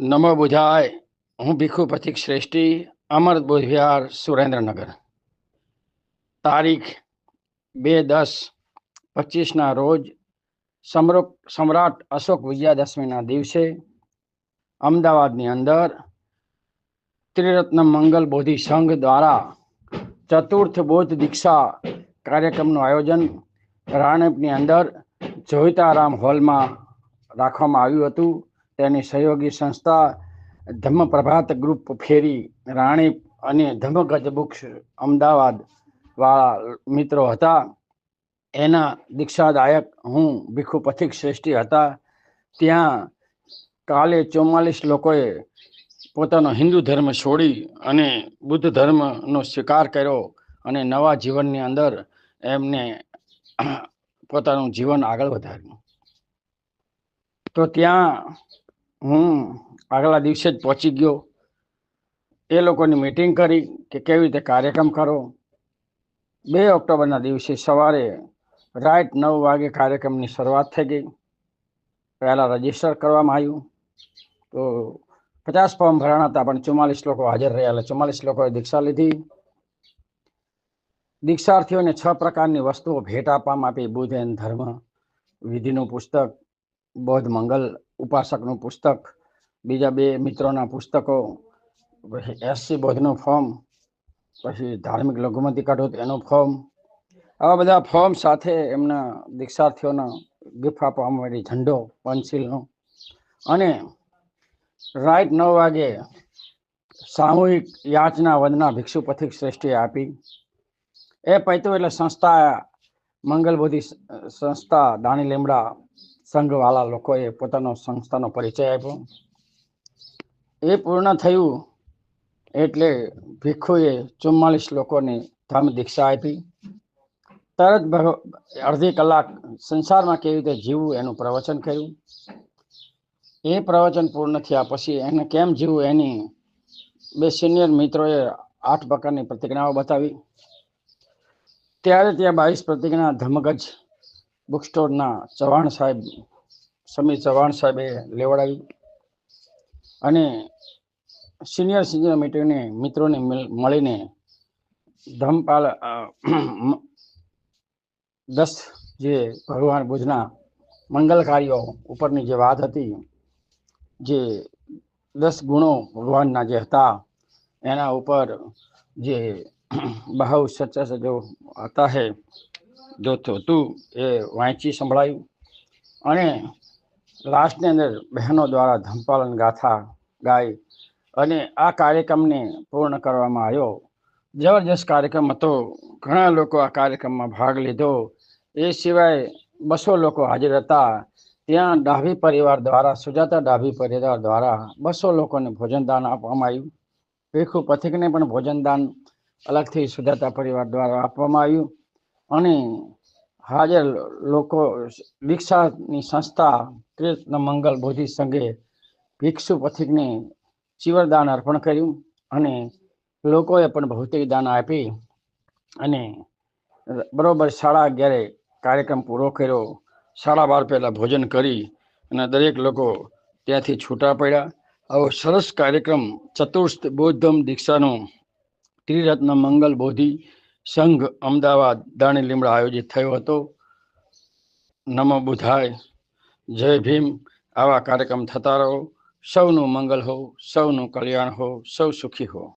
નમો બુધાય. હું ભીખુ પથિક શ્રેષ્ઠી, અમર બુદ્ધ સુરેન્દ્રનગર. તારીખ બે દસ પચીસના રોજ સમરો સમ્રાટ અશોક વિજયાદશમીના દિવસે અમદાવાદની અંદર ત્રિરત્ન મંગલ બોધિ સંઘ દ્વારા ચતુર્થ બોધ દીક્ષા કાર્યક્રમનું આયોજન રાણેપની અંદર જોઈતારામ હોલમાં રાખવામાં આવ્યું હતું. તેની સહયોગી સંસ્થા ધમ્મ પ્રભાત ગ્રુપ ફેરી, રાણી અને ધમ્મગજ બુક્સ અમદાવાદ વાળા મિત્રો હતા. એના દીક્ષાદાયક હું ભીખુ પથિક શ્રેષ્ઠી હતા. ત્યાં કાલે ચોમાલીસ લોકોએ પોતાનો હિન્દુ ધર્મ છોડી અને બુદ્ધ ધર્મનો સ્વીકાર કર્યો અને નવા જીવનની અંદર એમને પોતાનું જીવન આગળ વધાર્યું. તો ત્યાં હું આગલા દિવસે જ પહોંચી ગયો. એ લોકોની મિટિંગ કરી કે કેવી રીતે કાર્યક્રમ કરો. બે ઓક્ટોબરના દિવસે સવારે રાઈટ નવ વાગે કાર્યક્રમની શરૂઆત થઈ ગઈ. પહેલાં રજિસ્ટર કરવામાં આવ્યું. તો પચાસ ફોર્મ ભરાણા હતા, પણ ચુમ્માલીસ લોકો હાજર રહ્યા, એટલે ચુમ્માલીસ લોકોએ દીક્ષા લીધી. દીક્ષાર્થીઓને છ પ્રકારની વસ્તુઓ ભેટ આપવામાં આપી. બુદ્ધ એન ધર્મ, વિધિનું પુસ્તક બૌદ્ધ મંગલ ઉપાસકનું પુસ્તક, બીજા બે મિત્રોના પુસ્તકો, પછી એસસી બૌદ્ધનું ફોર્મ, પછી ધાર્મિક લઘુમતી કાઢો એનું ફોર્મ. આવા બધા ફોર્મ સાથે એમના દીક્ષાર્થીઓનો ગિફ્ટ આપવા માટે ઝંડો પંચશીલનો અને રાઈટ નવ વાગે સામૂહિક યાચના વંદના ભિક્ષુ પથિક શ્રેષ્ઠીએ આપી. એ પૈતું એટલે સંસ્થા મંગલબોધી સંસ્થા દાણી લીમડા સંઘવાળા લોકોએ પોતાનો સંસ્થાનો પરિચય આપ્યો. એ પૂર્ણ થયું એટલે ભિખુએ ચુમ્માલીસ લોકોને ધર્મ દીક્ષા આપી. તરત અડધી કલાક સંસારમાં કેવી રીતે જીવવું એનું પ્રવચન કર્યું. એ પ્રવચન પૂર્ણ થયા પછી એને કેમ જીવવું એની બે સિનિયર મિત્રોએ આઠ પ્રકારની પ્રતિજ્ઞાઓ બતાવી. ત્યારે ત્યાં બાવીસ પ્રતિજ્ઞા ધર્મગજ બુક સ્ટોરના ચવાણ સાહેબ, સમીર ચવાણ સાહેબે લેવડાવી અને સિનિયર સિનિયર મિત્રોને મિત્રોને મળીને ધમપાલ દસ જે ભગવાન બુધના મંગલ કાર્યો ઉપરની જે વાત હતી, જે દસ ગુણો ભગવાનના જે હતા, એના ઉપર જે બહુ સચ્ચા સજો હતા હે જો હતું એ વાંચી સંભળાયું? અને લાસ્ટની અંદર બહેનો દ્વારા ધમપાલન ગાથા ગાઈ અને આ કાર્યક્રમને પૂર્ણ કરવામાં આવ્યો. જબરજસ્ત કાર્યક્રમ હતો. ઘણા લોકો આ કાર્યક્રમમાં ભાગ લીધો. એ સિવાય બસો લોકો હાજર હતા. ત્યાં ડાભી પરિવાર દ્વારા, સુજાતા ડાભી પરિવાર દ્વારા બસો લોકોને ભોજનદાન આપવામાં આવ્યું. ભીખુ પથિકને પણ ભોજનદાન અલગથી સુજાતા પરિવાર દ્વારા આપવામાં આવ્યું. અને હાજર લોકો દીક્ષાની સંસ્થા કૃષ્ણ મંગલ બોધિ સંઘે ભિક્ષુ પથિકને ચીવરદાન અર્પણ કર્યું અને લોકોએ પણ ભૌતિક દાન આપી અને બરોબર સાડા અગિયારે કાર્યક્રમ પૂરો કર્યો. સાડા બાર પહેલાં ભોજન કરી અને દરેક લોકો ત્યાંથી છૂટા પડ્યા. આવો સરસ કાર્યક્રમ ચતુર્થ બૌદ્ધમ દીક્ષાનો ત્રિરત્ન મંગલ બોધિ સંઘ અમદાવાદ દાણી લીમડા આયોજિત થયો હતો. નમો બુધાય, જય ભીમ. આવા કાર્યક્રમ થતા રહો. સૌનું મંગલ હો, સૌનું કલ્યાણ હો, સૌ સુખી હો.